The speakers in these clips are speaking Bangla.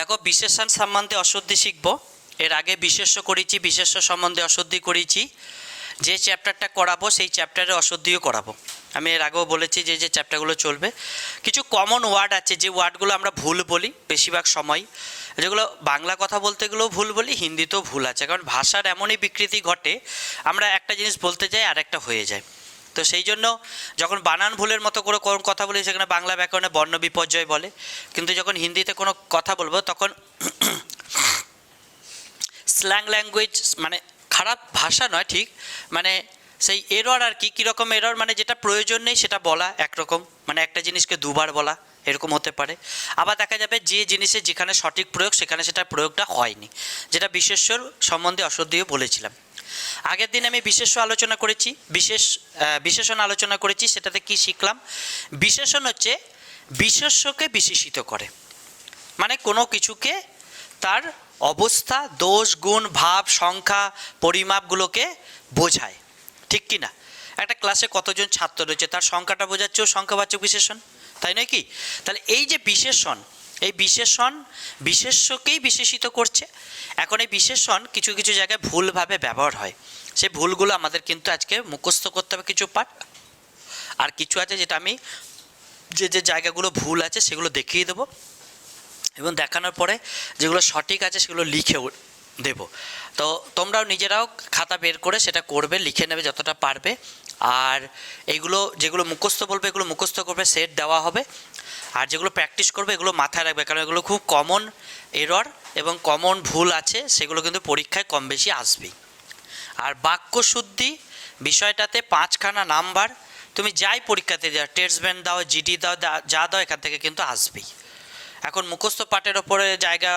দেখো, বিশেষণ সম্বন্ধে অশুদ্ধি শিখব। এর আগে বিশেষ্য করেছি, বিশেষ্য সম্বন্ধে অশুদ্ধি করেছি। যে চ্যাপ্টারটা করাবো, সেই চ্যাপ্টারে অশুদ্ধিও করাবো। আমি এর আগেও বলেছি যে যে চ্যাপ্টারগুলো চলবে। কিছু কমন ওয়ার্ড আছে, যে ওয়ার্ডগুলো আমরা ভুল বলি বেশিরভাগ সময়। যেগুলো বাংলা কথা বলতে গেলেও ভুল বলি, হিন্দিতেও ভুল আছে। কারণ ভাষার এমনই বিকৃতি ঘটে, আমরা একটা জিনিস বলতে যাই আর একটা হয়ে যায়। তো সেই জন্য যখন বানান ভুলের মতো করে কোন কথা বলি, সেখানে বাংলা ব্যাকরণে বর্ণ বিপর্যয় বলে। কিন্তু যখন হিন্দিতে কোনো কথা বলব, তখন স্ল্যাং ল্যাঙ্গুয়েজ মানে খারাপ ভাষা নয়, ঠিক? মানে সেই এরর আর কি, কীরকম এরর মানে যেটা প্রয়োজন নেই সেটা বলা একরকম। মানে একটা জিনিসকে দুবার বলা এরকম হতে পারে। আবার দেখা যাবে যে জিনিসের যেখানে সঠিক প্রয়োগ, সেখানে সেটা প্রয়োগটা হয়নি। যেটা বিশেষ্যর সম্বন্ধে অসদ্ধিও বলেছিলাম। আগের দিন আমি বিশেষ্য আলোচনা করেছি, বিশেষ বিশেষণ আলোচনা করেছি, সেটাতে কি শিখলাম? বিশেষণ হচ্ছে বিশেষ্যকে বিশেষিত করে। মানে কোনো কিছুকে তার অবস্থা, দোষ, গুণ, ভাব, সংখ্যা, পরিমাপগুলোকে বোঝায়। ঠিক কি না একটা ক্লাসে কতজন ছাত্র রয়েছে, তার সংখ্যাটা বোঝাচ্ছেও সংখ্যাবাচক বিশেষণ, তাই নয় কি? তাহলে এই যে বিশেষণ এই বিশেষণ বিশেষ্যকেই বিশেষিত করছে। এখন এই বিশেষণ কিছু কিছু জায়গায় ভুলভাবে ব্যবহার হয়। সেই ভুলগুলো আমাদের কিন্তু আজকে মুখস্থ করতে হবে কিছু পাঠ আর কিছু আছে যেটা আমি যে যে জায়গাগুলো ভুল আছে সেগুলো দেখিয়ে দেবো। এবং দেখানোর পরে যেগুলো সঠিক আছে সেগুলো লিখেও দেব। তো তোমরাও নিজেরাও খাতা বের করে সেটা করবে, লিখে নেবে যতটা পারবে। আর এগুলো যেগুলো মুখস্থ বলবে, এগুলো মুখস্থ করবে, সেট দেওয়া হবে। আর যেগুলো প্র্যাকটিস করবে, এগুলো মাথায় রাখবে, কারণ এগুলো খুব কমন এরর এবং কমন ভুল আছে, সেগুলো কিন্তু পরীক্ষায় কম বেশি আসবে। আর বাক্যশুদ্ধি বিষয়টাতে পাঁচখানা নাম্বার তুমি যাই পরীক্ষাতে যাও টেস্টব্যান্ড দাও জিডি দাও, যা দাও, এখান থেকে কিন্তু আসবেই। এখন মুখস্থ পাঠের ওপরে জায়গা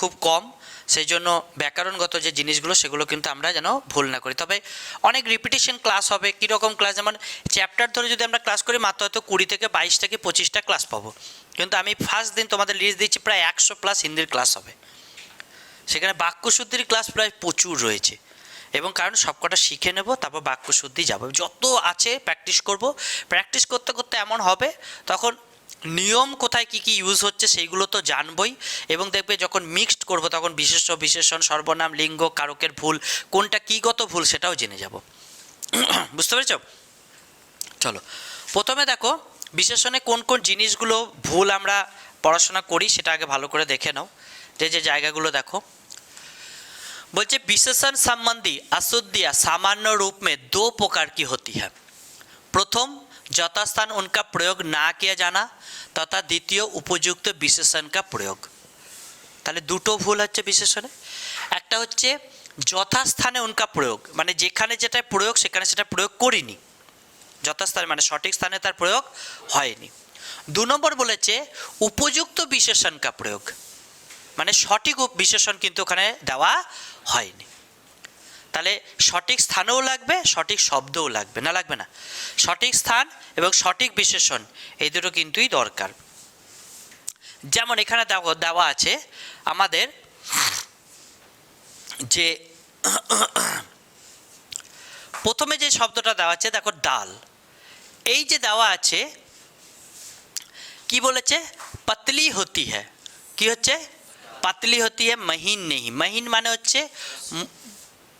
খুব কম। সেই জন্য ব্যাকরণগত যে জিনিসগুলো, সেগুলো কিন্তু আমরা যেন ভুল না করি। তবে অনেক রিপিটেশন ক্লাস হবে, কীরকম ক্লাস যেমন চ্যাপ্টার ধরে যদি আমরা ক্লাস করি, মাত্র হয়তো কুড়ি থেকে বাইশ থেকে পঁচিশটা ক্লাস পাবো। কিন্তু আমি ফার্স্ট দিন তোমাদের লিস্ট দিচ্ছি, প্রায় একশো প্লাস হিন্দির ক্লাস হবে। সেখানে বাক্যশুদ্ধির ক্লাস প্রায় প্রচুর রয়েছে। এবং কারণ সবকটা শিখে নেব, তারপর বাক্যশুদ্ধি যাব। যত আছে প্র্যাকটিস করব। প্র্যাকটিস করতে করতে এমন হবে, তখন নিয়ম কোথায় কি কি ইউজ হচ্ছে সেইগুলো তো জানবই। এবং দেখবে যখন মিক্সড করব তখন বিশেষ বিশেষণ, সর্বনাম, লিঙ্গ, কারকের ভুল, কোনটা কী গত ভুল সেটাও জেনে যাব। বুঝতে পেরেছ? চলো, প্রথমে দেখো, বিশেষণে কোন কোন জিনিসগুলো ভুল আমরা পড়াশোনা করি সেটা আগে ভালো করে দেখে নাও। যে যে জায়গাগুলো দেখো। বলছে, বিশেষণ সম্বন্ধী আসুদ্দিয়া সামান্য রূপ মে দো প্রকার কি হতি হ্যাঁ প্রথম যথাস্থান उनका प्रयोग ना किया जाना তথা দ্বিতীয় উপযুক্ত বিশেষণ का প্রয়োগ তাহলে দুটো ভুল হচ্ছে বিশেষণে একটা হচ্ছে যথাস্থানে উনকা প্রয়োগ মানে যেখানে যেটা প্রয়োগ সেখানে সেটা প্রয়োগ করিনি যথাস্থানে মানে সঠিক স্থানে তার প্রয়োগ হয়নি দু নম্বর বলেছে উপযুক্ত বিশেষণ কা প্রয়োগ মানে সঠিক উপ- বিশেষণ কিন্তু ওখানে দেওয়া হয়নি তাহলে সঠিক স্থানেও লাগবে, সঠিক শব্দও লাগবে, না লাগবে না? সঠিক স্থান এবং সঠিক বিশেষণ, এই দুটো কিন্তুই দরকার। যেমন এখানে দেওয়া আছে আমাদের যে প্রথমে যে শব্দটা দেওয়া আছে, দেখো ডাল। এই যে দেওয়া আছে, কি বলেছে? পাতলি হতি হ্যাঁ কি হচ্ছে? পাতলি হতি হ্যাঁ মহিন নেই মহিন মানে হচ্ছে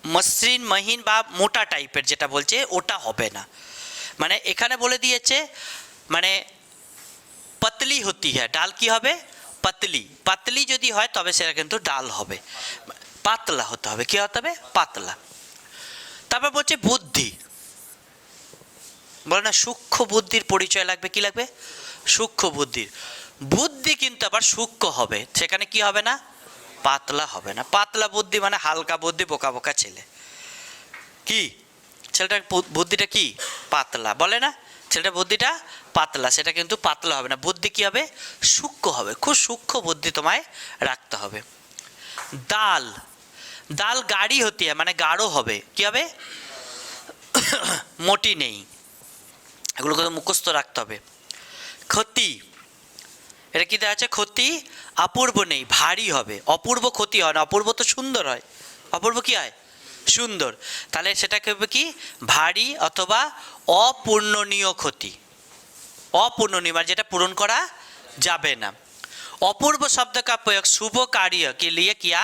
মসৃণ, মহিন বা মোটা টাইপের যেটা বলছে, ওটা হবে না। মানে এখানে বলে দিয়েছে মানে পাতলি হতি হ্যাঁ ডাল কি হবে? পাতলি। পাতলি যদি হয়, তবে সেটা কিন্তু ডাল হবে। পাতলা হতে হবে। কি হতে হবে? পাতলা। তারপর বলছে বুদ্ধি। বলে না, সূক্ষ্ম বুদ্ধির পরিচয় লাগবে, কি লাগবে? সূক্ষ্ম বুদ্ধির। বুদ্ধি কিন্তু আবার সূক্ষ্ম হবে। সেখানে কি হবে না? পাতলা হবে না। পাতলা বুদ্ধি মানে হালকা বুদ্ধি, বোকা বোকা ছেলে। কি? ছেলেটার বুদ্ধিটা কি? পাতলা। বলে না? ছেলেটার বুদ্ধিটা পাতলা। সেটা কিন্তু পাতলা হবে না। বুদ্ধি কি হবে? সূক্ষ্ম হবে। খুব সূক্ষ্ম বুদ্ধি তোমায় রাখতে হবে। দাল। দাল গাড়ি হতে মানে গাঢ় হবে। কি হবে? মোটি নেই। এগুলোকে মুখস্থ রাখতে হবে। ক্ষতি। এটা কি দেওয়া আছে? ক্ষতি অপূর্ব নেই, ভারী হবে। অপূর্ব ক্ষতি হয় না, অপূর্ব তো সুন্দর হয়। অপূর্ব কী হয়? সুন্দর। তাহলে সেটাকে হবে কি? ভারী অথবা অপূর্ণনীয় ক্ষতি। অপূর্ণনীয় মানে যেটা পূরণ করা যাবে না। अपूर्व शब्द का प्रयोग शुभ कार्य के लिए किया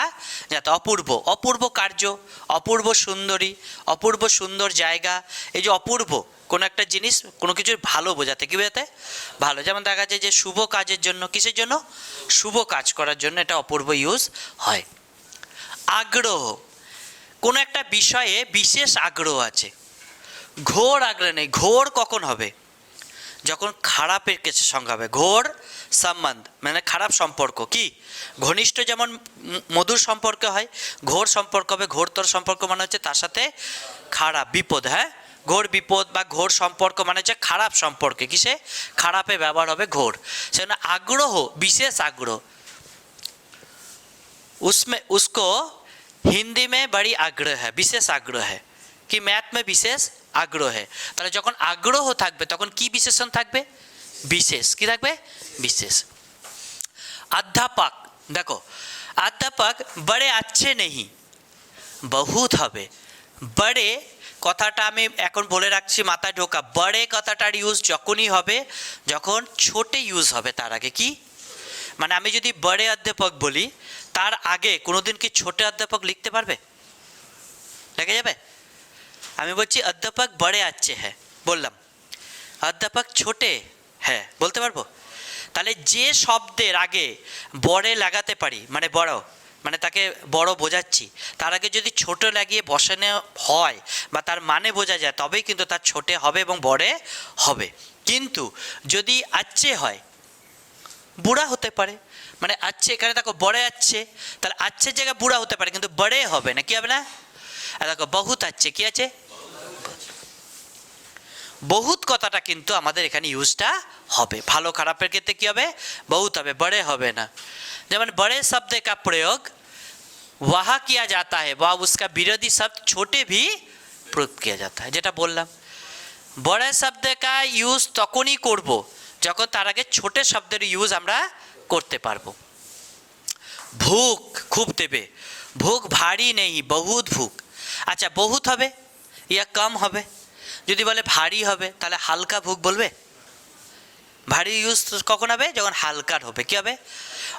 जाता है अपूर्व अपूर्व कार्य অপূর্ব সুন্দরী অপূর্ব সুন্দর জায়গা এই যে অপূর্ব কোনো একটা জিনিস কোনো কিছুর ভালো বোঝাতে কী বোঝাতে ভালো যেমন দেখা যাচ্ছে যে শুভ কাজের জন্য কিসের জন্য শুভ কাজ করার জন্য এটা অপূর্ব ইউজ হয় আগ্রহ কোনো একটা বিষয়ে বিশেষ আগ্রহ আছে ঘোর আগ্রহ নেই ঘোর কখন হবে যখন খারাপের কাছে সঙ্গে হবে ঘোর সম্বন্ধ মানে খারাপ সম্পর্ক কি ঘনিষ্ঠ যেমন ম- মধুর সম্পর্ক হয় ঘোর সম্পর্ক হবে ঘোরতর সম্পর্ক মানে হচ্ছে তার সাথে খারাপ বিপদ হ্যাঁ ঘোর বিপদ বা ঘোর সম্পর্ক মানে হচ্ছে খারাপ সম্পর্কে কিসে খারাপে ব্যবহার হবে ঘোর সেজন্য আগ্রহ বিশেষ আগ্রহ उसमें उसको হিন্দি में बड़ी आग्रह है বিশেষ আগ্রহ है কি ম্যাথ में বিশেষ আগ্রহ তাহলে যখন আগ্রহ থাকবে তখন কি বিশেষণ থাকবে বিশেষ কি থাকবে বিশেষ অধ্যাপক দেখো অধ্যাপক বড়ে আচ্ছে নেই বহুত হবে বড়ে কথাটা আমি এখন বলে রাখছি, মাথায় ঢোকা। বড়ে কথাটার ইউজ যখনই হবে, যখন ছোটে ইউজ হবে, তার আগে কি? মানে আমি যদি বড়ে অধ্যাপক বলি, তার আগে কোনোদিন কি ছোটে অধ্যাপক লিখতে পারবে? লেগে যাবে? আমি বলছি, অধ্যাপক বড়ে আছে হ্যাঁ। বললাম, অধ্যাপক ছোটে হ্যাঁ। বলতে পারব? তাহলে যে শব্দের আগে বড়ে লাগাতে পারি মানে বড় মানে তাকে বড় বোঝাচ্ছি, তার আগে যদি ছোট লাগিয়ে বসানো হয় বা তার মানে বোঝা যায়, তবেই কিন্তু তার ছোটে হবে এবং বড়ে হবে। কিন্তু যদি আচ্ছে হয়, বুড়া হতে পারে মানে আচ্ছে এখানে দেখো, বড়ে আচ্ছে, তাহলে আচ্ছের জায়গায় বুড়া হতে পারে, কিন্তু বড়ে হবে না, কি হবে না? দেখো, বহুত আচ্ছে, কি আছে? বহুত কথাটা কিন্তু আমাদের এখানে ইউজটা হবে। ভালো খারাপের ক্ষেত্রে কী হবে? বহুত হবে, বড়ে হবে না। যেমন বড়ে শব্দে কা প্রয়োগ, ওয়াহা কিয়া যাতা হে, বা উসকা বিরোধী শব্দ ছোটে ভি প্রয়োগ কিয়া যাতা যেটা বললাম। বড়ে শব্দে কা ইউজ তখনই করব যখন তার আগে ছোটে শব্দের ইউজ আমরা করতে পারব। ভুক খুব দেবে। ভুক ভারী নেই, বহুত ভুক। আচ্ছা বহুত হবে? ইয়া কম হবে? যদি বলে ভারী হবে, তাহলে হালকা ভুক বলবে? ভারী ইউজ কখন হবে? যখন হালকার হবে। কি হবে?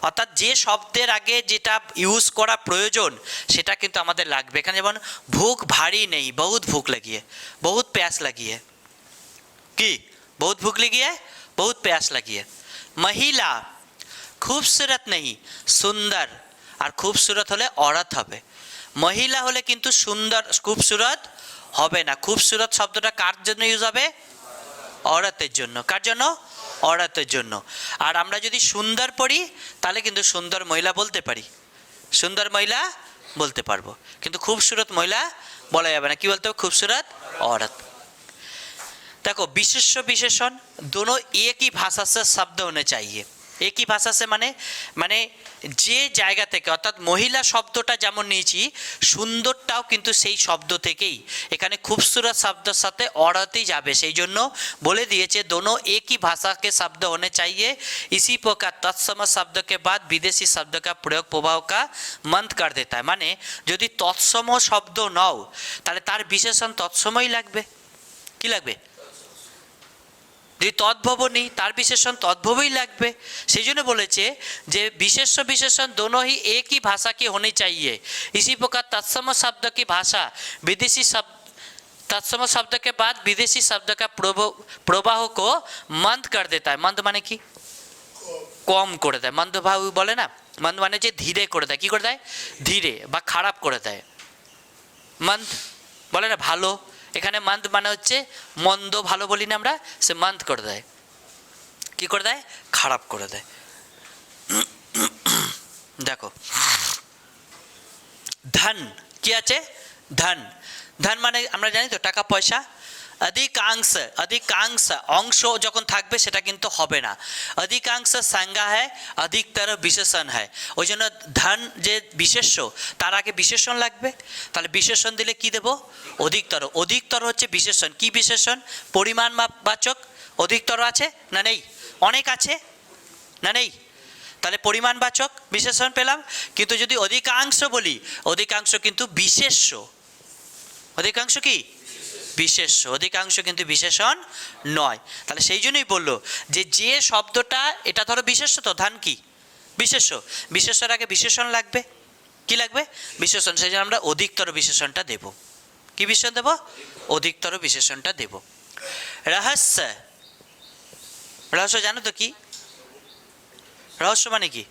অর্থাৎ যে শব্দের আগে যেটা ইউজ করা প্রয়োজন, সেটা কিন্তু আমাদের লাগবে। এখানে যেমন ভুক ভারী নেই, বহুত ভুক লাগিয়ে, বহুত প্যাস লাগিয়ে। কি? বহুত ভুক লাগিয়ে, বহুত প্যাস লাগিয়ে। মহিলা, খুবসুরত নেই, সুন্দর। আর খুবসুরত হলে অরত হবে। মহিলা হলে কিন্তু সুন্দর, খুবসুরত হবে না খুবসুরত শব্দটা কার জন্য ইউজ হবে অরাতের জন্য কার জন্য অরাতের জন্য আর আমরা যদি সুন্দর পড়ি তাহলে কিন্তু সুন্দর মহিলা বলতে পারি সুন্দর মহিলা বলতে পারবো কিন্তু খুবসুরত মহিলা বলা যাবে না কি বলতে হবে খুবসুরত औरत देखो विशेष्य विशेषण दोनों एक ही भाषा से शब्द होने चाहिए एक ही भाषा से মানে মানে যে জায়গা থেকে অর্থাৎ মহিলা শব্দটা যেমন নিয়েছি সুন্দরটাও কিন্তু সেই শব্দ থেকেই এখানে খুবসুরত শব্দের সাথে অড়াতেই যাবে সেই জন্য বলে দিয়েছে दोनों एक ही भाषा के शब्द होने चाहिए इसी प्रकार तत्सम शब्द के बाद विदेशी शब्द का प्रयोग प्रभाव का मंद कर देता है মানে যদি তৎসম শব্দ নাও তাহলে তার বিশেষণ তৎসমই লাগবে কি লাগবে যদি তদ্ভব নেই তার বিশেষণ তদ্ভবই লাগবে সেই জন্য বলেছে যে বিশেষ্য বিশেষণ दोनों ही एक ही भाषा की होनी चाहिए इसी प्रकार तत्सम शब्द की भाषा विदेशी शब्द तत्सम शब्द के बाद विदेशी शब्द का प्रभ- प्रवाह को मंद कर देता है मंद माने কি কম করে দেয় মন্দ ভাব বলে না মন্দ মানে যে ধীরে করে দেয় কি করে দেয় ধীরে বা খারাপ করে দেয় মন্দ বলে না ভালো এখানে মান্থ মানে হচ্ছে মন্দ ভালো বলি না আমরা, সে মান্থ করে দেয়। কি করে দেয়? খারাপ করে দেয়। দেখো। ধন, কি আছে? ধন। ধন মানে আমরা জানি তো টাকা, পয়সা। অধিকাংশ অধিকাংশ অংশ যখন থাকবে সেটা কিন্তু হবে না অধিকাংশ সংজ্ঞা হয় অধিকতর বিশেষণ হয় ওই জন্য ধন যে বিশেষ্য তার আগে বিশেষণ লাগবে তাহলে বিশেষণ দিলে কি দেব অধিকতর অধিকতর হচ্ছে বিশেষণ কি বিশেষণ পরিমাণ বাচক অধিকতর আছে না নেই অনেক আছে না নেই তাহলে পরিমাণবাচক বিশেষণ পেলাম কিন্তু যদি অধিকাংশ বলি অধিকাংশ কিন্তু বিশেষ্য অধিকাংশ কি বিশেষ্য অধিকাংশ কিন্তু বিশেষণ নয়। তাহলে সেই জন্যই বলল যে যে শব্দটা, এটা ধরো বিশেষ্য তো ধান কি? বিশেষ। বিশেষ্যর আগে বিশেষণ লাগবে। কি লাগবে? বিশেষণ, সেই জন্য আমরা অধিকতর বিশেষণটা দেব। কি বিশেষণ দেব? অধিকতর বিশেষণটা দেব। রহস্য। রহস্য জানো তো কি? রহস্য মানে কি?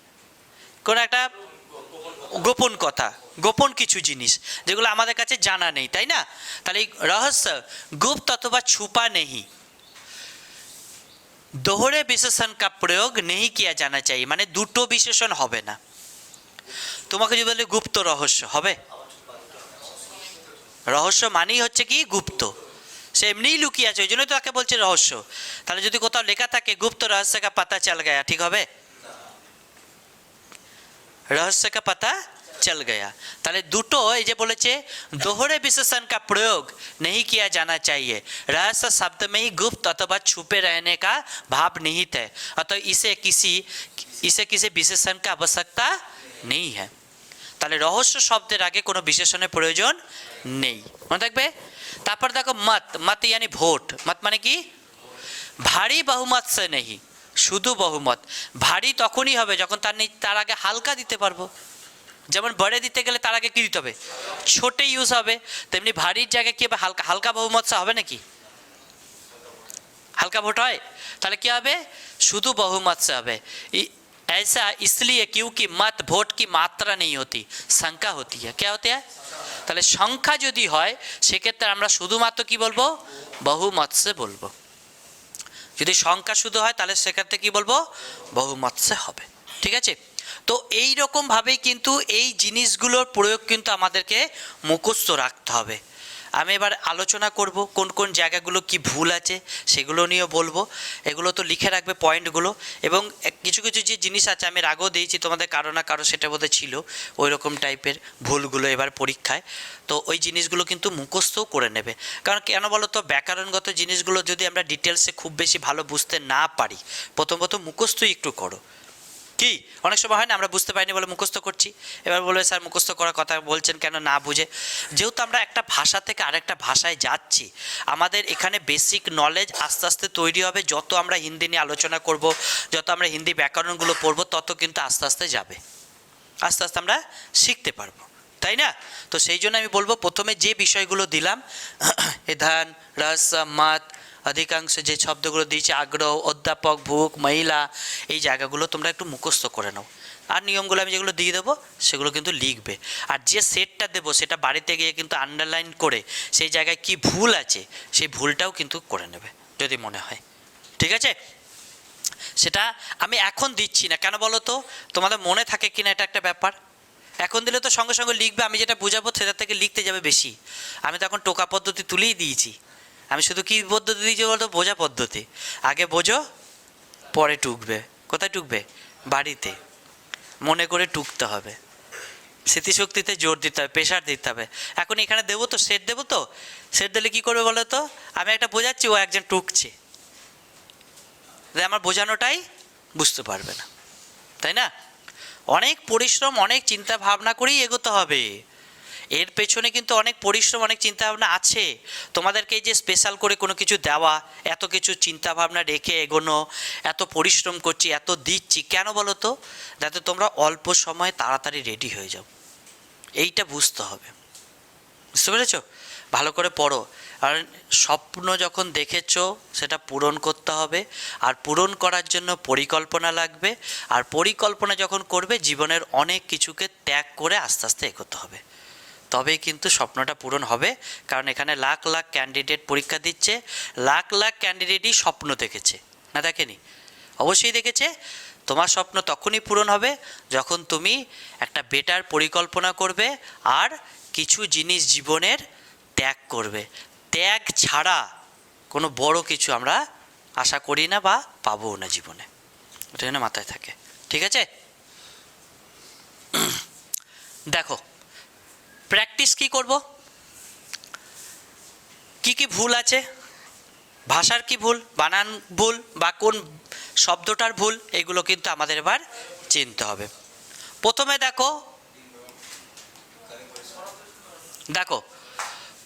কোন একটা গোপন কথা, গোপন কিছু জিনিস, যেগুলো আমাদের কাছে জানা নেই, তাই না? তাহলে রহস্য, গুপ্ত অথবা ছুপা নেই। দোহরে বিশেষণ কা প্রয়োগ নেই কিয়া জানা চাই মানে দুটো বিশেষণ হবে না। তোমাকে যদি বলে গুপ্ত রহস্য, হবে? রহস্য মানেই হচ্ছে কি? গুপ্ত। সে এমনিই লুকিয়ে আছে, ওই জন্যই তো তাকে বলছে রহস্য। তাহলে যদি কোথাও লেখা থাকে, গুপ্ত রহস্য কা পাতা চাল গয়া, ঠিক হবে? রহস্য কা পাতা চল গয়া তাহলে দুটো এই যে বলেছে दोहरे विशेषण का प्रयोग नहीं किया जाना चाहिए रहस्य शब्द में ही गुप्त अथवा छुपे रहने का भाव निहित है अतः इसे किसी इसे किसी विशेषण का आवश्यकता नहीं है তাহলে রহস্য শব্দের আগে কোনো বিশেষণের প্রয়োজন নেই মনে থাকবে তারপর দেখো মত মত ইয়ানি ভোট মত মানে কি ভারী বহুমত সে নেই শুধু বহুমত ভারী তখনই হবে যখন তার নি- তার আগে হালকা দিতে পারবো যেমন বড়ে দিতে গেলে তার আগে কি দিতে হবে ছোটে ইউজ হবে তেমনি ভারীর জায়গায় কি হবে হালকা হালকা বহুমত সে হবে নাকি হালকা ভোট হয় তাহলে কি হবে শুধু बहुमत से হবে इ- ऐसा इसलिए क्योंकि मत ভোট की मात्रा नहीं होती সংখ্যা होती है क्या होती है তাহলে সংখ্যা যদি হয় সেক্ষেত্রে আমরা শুধুমাত্র কি বলবো বহুমত সে বলবো যদি সংখ্যা শুধু হয়, তাহলে সেক্ষেত্রে কী বলব? বহুমৎসে হবে। ঠিক আছে? তো এই রকমভাবেই কিন্তু এই জিনিসগুলোর প্রয়োগ কিন্তু আমাদেরকে মুখস্থ রাখতে হবে। আমি এবার আলোচনা করব কোন কোন জায়গাগুলো কি ভুল আছে, সেগুলো নিয়েও বলব। এগুলো তো লিখে রাখবে পয়েন্টগুলো। এবং কিছু কিছু যে জিনিস আছে, আমি এর আগেও দিয়েছি তোমাদের কারও না কারও, সেটা বোধহয় ছিল। ওই রকম টাইপের ভুলগুলো এবার পরীক্ষায়। তো ওই জিনিসগুলো কিন্তু মুখস্থও করে নেবে। কারণ কেন বলো তো, ব্যাকরণগত জিনিসগুলো যদি আমরা ডিটেলসে খুব বেশি ভালো বুঝতে না পারি, প্রথমত মুখস্থই একটু করো। কি? অনেক সময় হয় না, আমরা বুঝতে পারিনি বলে মুখস্থ করছি। এবার বলবে, স্যার, মুখস্থ করার কথা বলছেন কেন? না বুঝে। যেহেতু আমরা একটা ভাষা থেকে আরেকটা ভাষায় যাচ্ছি, আমাদের এখানে বেসিক নলেজ আস্তে আস্তে তৈরি হবে। যত আমরা হিন্দি নিয়ে আলোচনা করব, যত আমরা হিন্দি ব্যাকরণগুলো পড়ব, তত কিন্তু আস্তে আস্তে যাবে। আস্তে আস্তে আমরা শিখতে পারব, তাই না? তো সেই জন্য আমি বলব, প্রথমে যে বিষয়গুলো দিলাম ধান রস মত অধিকাংশ যে শব্দগুলো দিয়েছে, আগ্রহ, অধ্যাপক ভুক মহিলা, এই জায়গাগুলো তোমরা একটু মুখস্থ করে নাও। আর নিয়মগুলো আমি যেগুলো দিয়ে দেবো, সেগুলো কিন্তু লিখবে। আর যে সেটটা দেবো, সেটা বাড়িতে গিয়ে কিন্তু আন্ডারলাইন করে সেই জায়গায় কি ভুল আছে, সেই ভুলটাও কিন্তু করে নেবে, যদি মনে হয়। ঠিক আছে? সেটা আমি এখন দিচ্ছি না। কেন বলো তো? তোমাদের মনে থাকে কিনা এটা একটা ব্যাপার? এখন দিলে তো সঙ্গে সঙ্গে লিখবে, আমি যেটা বুঝাবো, সেটা থেকে লিখতে যাবে বেশি। আমি তো এখন টোকা পদ্ধতি তুলেই দিয়েছি। আমি শুধু কি পদ্ধতি দিয়েছি বলতো? বোঝা পদ্ধতি। আগে বোঝো, পরে টুকবে। কোথায় টুকবে? বাড়িতে। মনে করে টুকতে হবে। স্মৃতিশক্তিতে জোর দিতে হবে প্রেশার দিতে হবে। এখন এখানে দেবো তো সেট দেবো তো? সেট দিলে কী করবে বলো তো? আমি একটা বোঝাচ্ছি, ও একজন টুকছে। আমার বোঝানোটাই বুঝতে পারবে না। তাই না? অনেক পরিশ্রম, অনেক চিন্তা ভাবনা করেই এগোতে হবে। এর পেছনে কিন্তু অনেক পরিশ্রম, অনেক চিন্তা ভাবনা আছে। তোমাদেরকে এই যে স্পেশাল করে কোনো কিছু দেওয়া, এত কিছু চিন্তা ভাবনা রেখে এগোনো, এত পরিশ্রম করছি, এত দিচ্ছি, কেন বলো তো? যাতে তোমরা অল্প সময়ে তাড়াতাড়ি রেডি হয়ে যাও। এইটা বুঝতে হবে। বুঝতে পেরেছ? ভালো করে পড়ো। আর স্বপ্ন যখন দেখেছ, সেটা পূরণ করতে হবে। আর পূরণ করার জন্য পরিকল্পনা লাগবে। আর পরিকল্পনা যখন করবে, জীবনের অনেক কিছুকে ত্যাগ করে আস্তে আস্তে এগোতে হবে। তবেই কিন্তু স্বপ্নটা পূরণ হবে। কারণ এখানে লাখ লাখ ক্যান্ডিডেট পরীক্ষা দিচ্ছে, লাখ লাখ ক্যান্ডিডেটই স্বপ্ন দেখেছে। না দেখেনি? অবশ্যই দেখেছে। তোমার স্বপ্ন তখনই পূরণ হবে যখন তুমি একটা বেটার পরিকল্পনা করবে আর কিছু জিনিস জীবনের ত্যাগ করবে। ত্যাগ ছাড়া কোনো বড় কিছু আমরা আশা করি না বা পাবও না জীবনে। ওটা যেন মাথায় থাকে। ঠিক আছে? দেখো প্র্যাকটিস কি করব? কি কি ভুল আছে? ভাষার কি ভুল? বানান ভুল বা কোন শব্দটার ভুল? এগুলো কিন্তু আমাদের এবার চিনতে হবে। প্রথমে দেখো দেখো,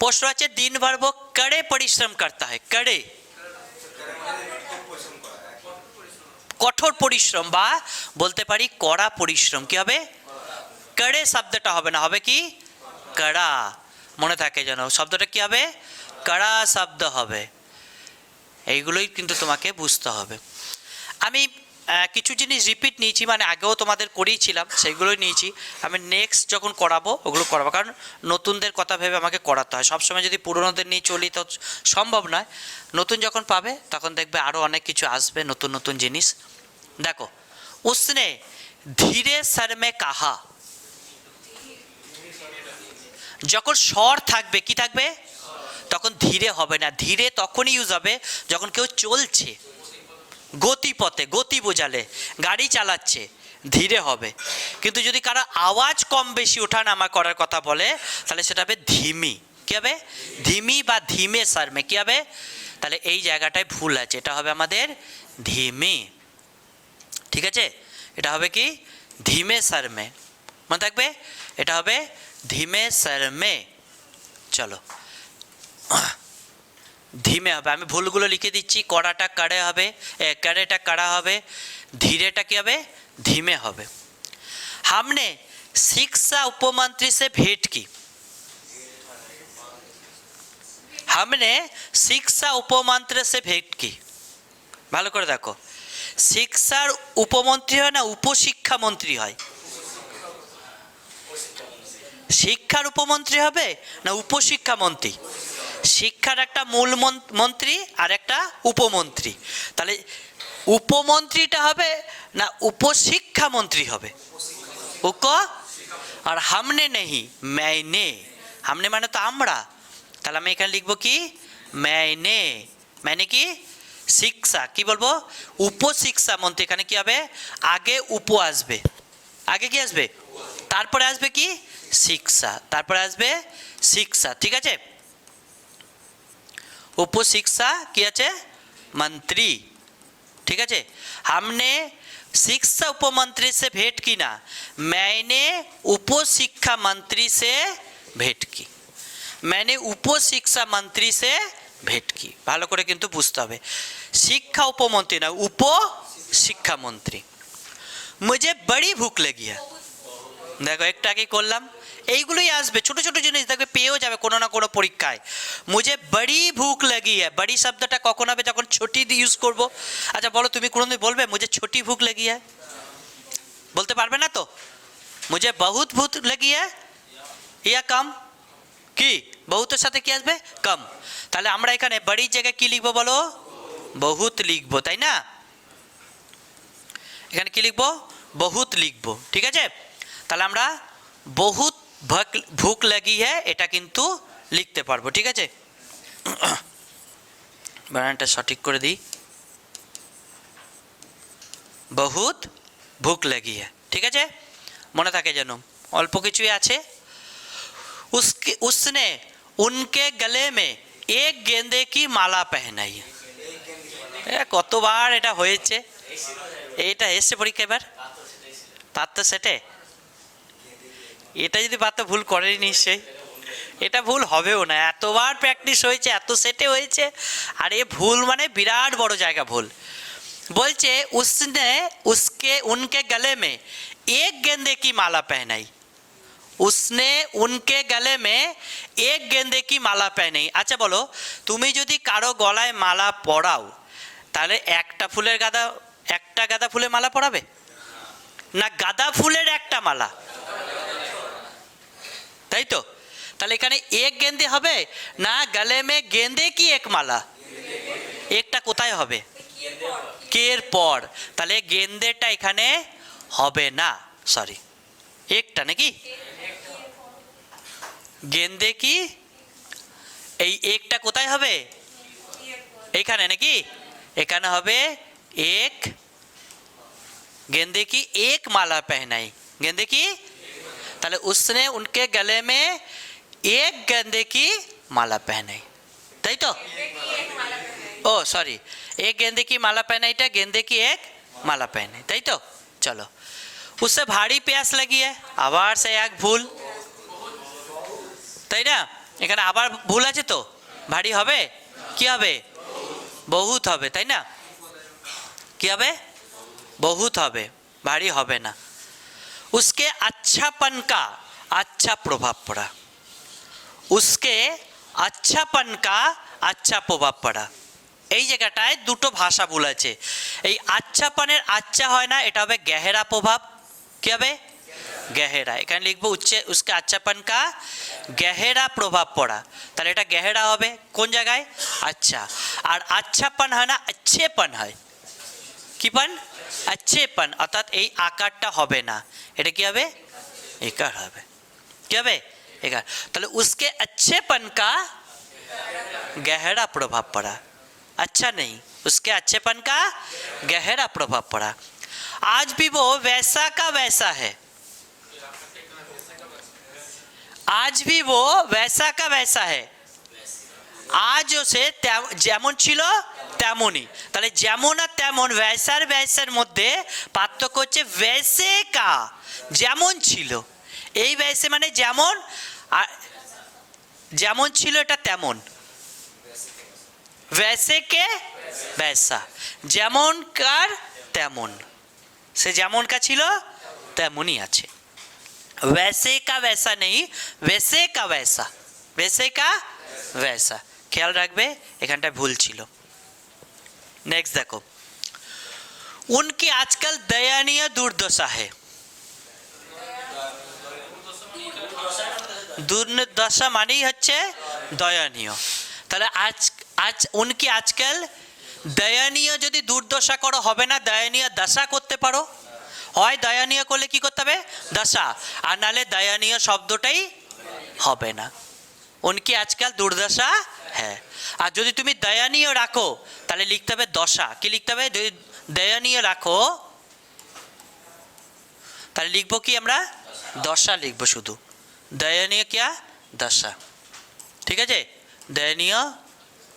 প্রশ্ন আছে, দিন ভার্ব কড়ে পরিশ্রম করতে হয়? কড়ে কঠোর পরিশ্রম বা বলতে পারি কড়া পরিশ্রম। কি হবে? কড়ে শব্দটা হবে না, হবে কি? কড়া, মনে থাকে যেন। শব্দটা কি হবে? কড়া শব্দ হবে। এইগুলোই কিন্তু তোমাকে বুঝতে হবে। আমি কিছু জিনিস রিপিট নিয়েছি মানে আগেও তোমাদের করিয়েছিলাম সেইগুলোই নিয়েছি। আমি নেক্সট যখন করাবো, ওগুলো করাবো। কারণ নতুনদের কথা ভেবে আমাকে করাতে হয়। সবসময় যদি পুরনোদের নিয়ে চলি, তো সম্ভব নয়। নতুন যখন পাবে, তখন দেখবে আরও অনেক কিছু আসবে, নতুন নতুন জিনিস। দেখো, উসনে ধীরে শর্মে কাহা। যখন স্বর থাকবে, কি থাকবে? তখন ধীরে হবে না। ধীরে তখনই ইউজ হবে যখন কেউ চলছে। গতিপথে, গতি বোঝালে, গাড়ি চালাচ্ছে, ধীরে হবে। কিন্তু যদি কারও আওয়াজ কম বেশি ওঠা নামা করার কথা বলে, তাহলে সেটা হবে ধিমি। কী হবে? ধিমি বা ধীমে সারমে। কী হবে? তাহলে এই জায়গাটায় ভুল আছে। এটা হবে আমাদের ধিমি। ঠিক আছে? এটা হবে কি? ধীমে সারমে। মনে থাকবে? এটা হবে ধীমে সারমে চলো ধীমে হবে আমি ভুলগুলো লিখে দিচ্ছি কড়াটা কাড়ে হবে এ, কাড়েটা কাড়া হবে ধীরেটা কি হবে ধীমে হবে हमने शिक्षा उपमंत्री से भेंट की हमने शिक्षा उपमंत्री से भेंट की ভালো করে দেখো শিক্ষার উপমন্ত্রী হয় না উপশিক্ষা মন্ত্রী হয় শিক্ষার উপমন্ত্রী হবে না উপশিক্ষা মন্ত্রী শিক্ষার একটা মূল মন- মন্ত্রী আর একটা উপমন্ত্রী। তাহলে উপমন্ত্রীটা হবে না উপশিক্ষা মন্ত্রী হবে? উক? আর হামনে নেহি ম্যায়নে হামনে মানে তো আমরা। তাহলে আমি এখানে লিখব কি? ম্যায়নে মানে কি? শিক্ষা। কি বলব? উপশিক্ষা মন্ত্রী এখানে কি হবে? আগে উপ আসবে। আগে কি আসবে? তারপরে আসবে কি শিক্ষা তারপরে আসবে শিক্ষা ঠিক আছে उपशिक्षा কি আছে मंत्री ठीक है हमने शिक्षा उपमंत्री से भेंट की ना मैंने उप शिक्षा मंत्री से भेंट की मैंने उप शिक्षा मंत्री से भेंट की ভালো করে কিন্তু বুঝতে হবে শিক্ষা উপমন্ত্রী না উপ শিক্ষা মন্ত্রী মুঝে বড়ি ভুক লেগি है দেখো, একটু আগে করলাম। এইগুলোই আসবে, ছোট ছোট জিনিস দেখবে, পেয়েও যাবে কোনো না কোনো পরীক্ষায়। মুঝে বড়ি ভুক লাগি হ্যাঁ বড়ি শব্দটা কখন হবে যখন ছোটি ইউজ করব? আচ্ছা বলো, তুমি কোনোদিন বলবে, মুঝে ছোটি ভুক লাগি বলতে পারবে না তো? মুঝে বহুত ভূত লাগি ইয়া, কম? কি? বহুতের সাথে কি আসবে? কম। তাহলে আমরা এখানে বড়ির জায়গায় কি লিখব বলো? বহুত লিখব, তাই না? এখানে কি লিখব? বহুত লিখব, ঠিক আছে? তাহলে আমরা বহুত ভক ভুক লাগি হ্যাঁ এটা কিন্তু লিখতে পারবো ঠিক আছে বানানটা সঠিক করে দিই বহুত ভুক লাগি হ্যাঁ ঠিক আছে মনে থাকে যেন অল্প কিছুই আছে उसके उसने उनके गले में एक गेंदे की माला पहनाई এ, কতবার এটা হয়েছে এইটা এসছে পরীক্ষা এবার পারত সেটে এটা যদি পারতো ভুল করেনি নিশ্চয়ই। এটা ভুল হবেও না। এতবার প্র্যাকটিস হয়েছে, এত সেটে হয়েছে, আর এ ভুল মানে বিরাট বড় জায়গা ভুল। বলছে, উসনে, উসকে, উনকে গলে মে, এক গেন্দে কি মালা পেহনাই? উসনে, উনকে গলে মে, এক গেন্দে কি মালা পেহনাই? আচ্ছা বলো, তুমি যদি কারও গলায় মালা পড়াও তাহলে একটা ফুলের গাদা, একটা গাঁদা ফুলের মালা পরাবে? না, গাঁদা ফুলের একটা মালা? তাই তো তাহলে এখানে এক গেন্দে হবে না গলে মে গেন্দে কি এক মালা একটা কোথায় হবে কের পর তাহলে গেন্দেটা এখানে হবে না সরি একটা নাকি গেন্দে কি এই একটা কোথায় হবে এখানে নাকি এখানে হবে এক गेंदे की एक माला पहनाई गेंदे की पहले उसने उनके गले में एक गेंदे की माला पहनाई। तई तो? ओ सॉरी एक गेंदे की माला पहनाई था, गेंदे की एक माला पहनाई। तई तो? चलो। उससे भारी प्यास लगी है आवार से एक भूल। तई ना? এখানে আবার ভুল আছে তো ভারী হবে কি হবে বহুত হবে তাই না কি হবে বহুত হবে ভারী হবে না उसके अच्छापन का अच्छा प्रभाव पड़ा उसके अच्छापन का अच्छा প্রভাব পড়া এই জায়গাটায় দুটো ভাষা ভুল আছে এই আচ্ছাপনের আচ্ছা হয় না এটা হবে গেহেরা প্রভাব কি হবে গেহেরা এখানে লিখবো উচ্চে উসকে আচ্ছাপন কা গেহেরা প্রভাব পড়া তাহলে এটা গেহেরা হবে কোন জায়গায় আচ্ছা আর আচ্ছাপন হয় না আচ্ছেপন হয় কি পান আচ্ছেপন অর্থাৎ এই আকারটা হবে না এটা কি হবে একার হবে কি হবে একার তাহলে উসকে अच्छेपन का गहरा प्रभाव पड़ा अच्छा नहीं उसके अच्छेपन का गहरा प्रभाव पड़ा आज भी वो वैसा का वैसा है आज भी वो वैसा का वैसा है আজও সে তেম- যেমন ছিল তেমনই তাহলে যেমন আর তেমন ভ্যাসার ভ্যাসার মধ্যে পার্থক্য হচ্ছে ভ্যাসে কা যেমন ছিল এই ভ্যাসে মানে যেমন আর যেমন ছিল এটা তেমন ভ্যাসে কে ভ্যাসা যেমন কার তেমন সে যেমন কা ছিল তেমনই আছে वैसे का वैसा नहीं वैसे का वैसा वैसे का वैसा খেয়াল রাখবে এখানটা ভুল ছিল। নেক্সট দেখো। উনকি আজকাল দয়ানীয় দুর্দশা হে। দুর্দশা মানেই হচ্ছে দয়ানীয়। তাহলে আজ আজ, উনকি আজকাল দয়ানীয় যদি দুর্দশা করো, হবে না দয়ানীয় দশা করতে পারো? হয় দয়ানীয় করলে কি করতে হবে? দশা। আর নালে দয়ানীয় শব্দটাই হবে না। উনকি আজকাল দুর্দশা হ্যাঁ আর যদি তুমি দয়ানীয় রাখো তাহলে লিখতে হবে দশা কি লিখতে হবে যদি দয়ানীয় রাখো তাহলে লিখবো কি আমরা দশা লিখবো শুধু দয়নীয় কিয়া দশা ঠিক আছে দয়নীয়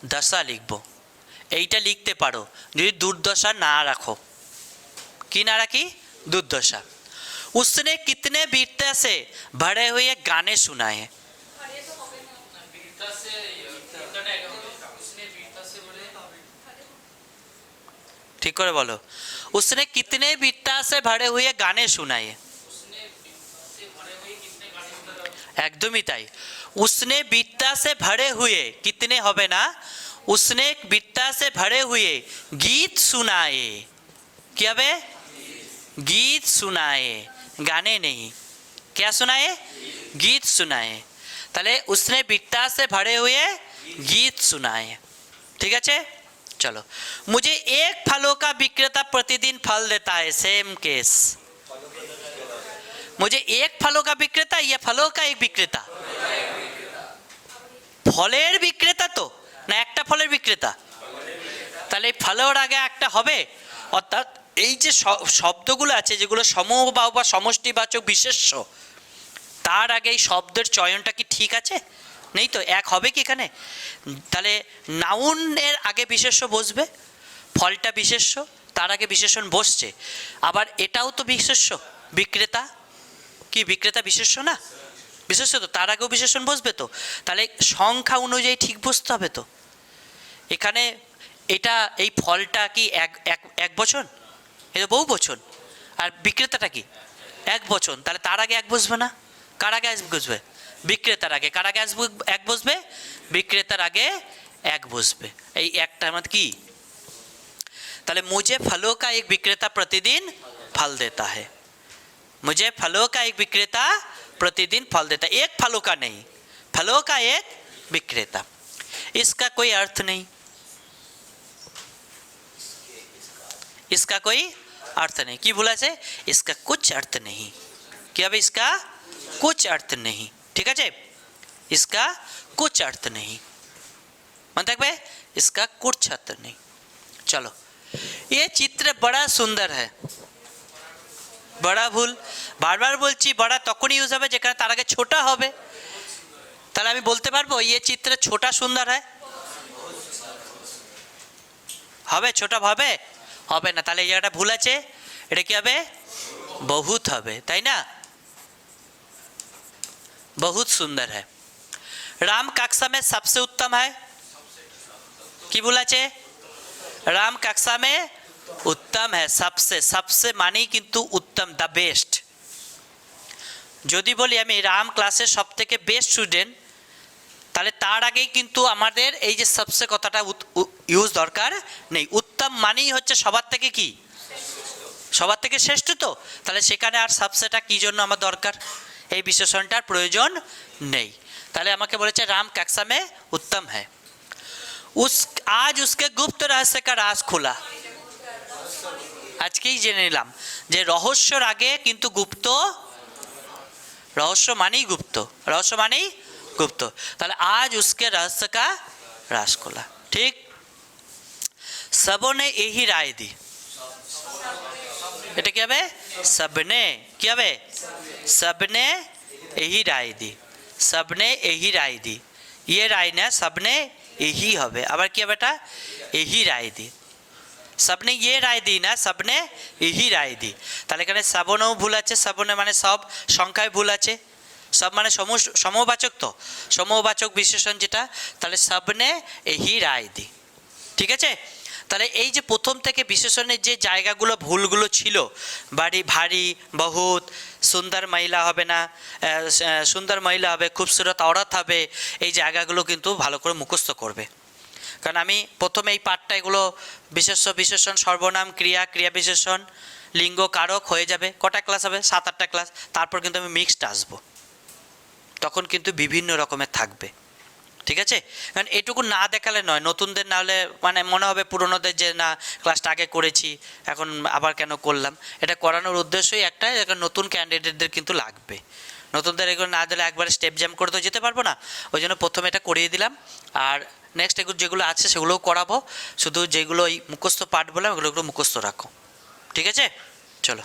দশা লিখবো এইটা লিখতে পারো যদি দুর্দশা না রাখো কি না রাখি दुर्दशा उसने कितने वीरता से भरे हुए गाने सुनाए हैं ठीक করে বলো उसने कितने वीरता से भरे हुए गाने सुनाए একদমই তাই उसने वीरता से भरे हुए कितने হবে না उसने वीरता से भरे हुए गीत सुनाए কি হবে गीत सुनाए गाने नहीं क्या सुनाए गीत सुनाए তাহলে उसने वित्ता से भरे हुए गीत सुनाए ठीक है चलो मुझे एक फलों का विक्रेता प्रतिदिन फल देता है सेम केस मुझे एक फलों का विक्रेता या फलों का एक विक्रेता ফলের বিক্রেতা তো না একটা ফলের বিক্রেতা তাহলে এই ফলের আগে একটা হবে অর্থাৎ এই যে শ- শব্দগুলো আছে যেগুলো সমবাহ বা সমষ্টিবাচক বিশেষ্য তার আগে এই শব্দের চয়নটা কি ঠিক আছে নেই তো? এক হবে কি এখানে? তাহলে নাউনের আগে বিশেষ্য বসবে, ফলটা বিশেষ্য, তার আগে বিশেষণ বসছে। আবার এটাও তো বিশেষ্য, বিক্রেতা? কি, বিক্রেতা বিশেষ্য না? বিশেষ্য তো, তার আগেও বিশেষণ বসবে তো। তাহলে সংখ্যা অনুযায়ী ঠিক বসতে হবে তো। এখানে এটা, এই ফলটা কি এক এক এক বচন? এটা বহু বচন। আর বিক্রেতাটা কি? এক বচন। তাহলে তার আগে এক বসবে না? কার আগে এক বসবে? বিক্রেতার আগে। কার আগে আসবে এক বসবে? বিক্রেতার আগে এক বসবে। এই একটা আমার কি? তাহলে মুঝে ফলো কা এক বিক্রেতা প্রতিদিন ফল দেতা है मुझे फलों का एक विक्रेता प्रतिदिन फल देता एक फलों का नहीं फलों का एक विक्रेता इसका कोई अर्थ नहीं इसका कोई अर्थ नहीं की बोला से इसका कुछ अर्थ नहीं क्या भाई इसका कुछ अर्थ नहीं ঠিক আছে इसका कुछ अर्थ नहीं মনে থাকবে इसका कुछ अर्थ नहीं चलो ये चित्र बड़ा सुंदर है বড়া ভুল বারবার বলছি বড়া তখনই ইউজ হবে যেখানে তার আগে ছোটা হবে তাহলে আমি বলতে পারবো ইয়ে চিত্রে ছোটা সুন্দর হয় হবে ছোট হবে হবে না তাহলে এই জায়গাটা ভুল আছে এটা কি হবে বহুত হবে তাই না बहुत सुंदर है राम कक्षा में सबसे उत्तम है কি বলেছে রাম कक्षा में উত্তম হ্যাঁ সবসে সবসে মানেই কিন্তু উত্তম দ্য বেস্ট যদি বলি আমি রাম ক্লাসের সব থেকে বেস্ট স্টুডেন্ট তাহলে তার আগেই কিন্তু আমাদের এই যে সবসে কথাটা ইউজ দরকার নেই উত্তম মানেই হচ্ছে সবার থেকে কি সবার থেকে শ্রেষ্ঠ তো তাহলে সেখানে আর সবসেটা কী জন্য আমার দরকার এই বিশেষণটার প্রয়োজন নেই। তাহলে আমাকে বলেছে, রাম ক্যাক্সা মে উত্তম হ্যাঁ উস, আজ উসকে গুপ্ত রহস্য কা রাজ খোলা। আজকেই জেনে নিলাম যে রহস্যর আগে কিন্তু গুপ্ত, রহস্য মানেই গুপ্ত, রহস্য মানেই গুপ্ত। তাহলে আজ উসকে রহস্য কা রাজ খোলা। ঠিক? সবনে यही রায় দি। এটা কি হবে? সবনে। কি হবে? सबने यही রায় দি सबने यही রায় দি ইয়ে রায় না सबने यही হবে আবার কি হবে এটা यही রায় দি सबने ये রায় দি না सबने यही রায় দি তাহলে এখানে সাবনেও ভুল আছে সাবনে মানে সব সংখ্যায় ভুল আছে সব মানে সমু সমবাচক তো সমবাচক বিশেষণ যেটা তাহলে सबने यही রায় দি ঠিক আছে তাহলে এই যে প্রথম থেকে বিশেষণের যে জায়গাগুলো, ভুলগুলো ছিল, বাড়ি ভারী, বহুত, সুন্দর মহিলা হবে না সুন্দর মহিলা হবে, খুবসুরত অরত হবে, এই জায়গাগুলো কিন্তু ভালো করে মুখস্থ করবে। কারণ আমি প্রথমে এই পাঠটা এগুলো বিশেষ্য, বিশেষণ, সর্বনাম, ক্রিয়া ক্রিয়া বিশেষণ, লিঙ্গ কারক হয়ে যাবে, কটা ক্লাস হবে? সাত, আটটা ক্লাস, তারপর কিন্তু আমি মিক্সড আসব। তখন কিন্তু বিভিন্ন রকমের থাকবে। ঠিক আছে? কারণ এটুকু না দেখালে নয়, নতুনদের না হলে মানে মনে হবে পুরনোদের যে না ক্লাসটা আগে করেছি, এখন আবার কেন করলাম? এটা করানোর উদ্দেশ্যই একটাই নতুন ক্যান্ডিডেটদের কিন্তু লাগবে। নতুনদের এগুলো না দিলে একবারে স্টেপ জ্যাম করে তো যেতে পারব না। ওই জন্য প্রথমে এটা করিয়ে দিলাম। আর নেক্সট এগুলো যেগুলো আছে সেগুলোও করাবো। শুধু যেগুলো এই মুখস্থ পাঠ বলে ওগুলো মুখস্থ রাখো। ঠিক আছে? চলো।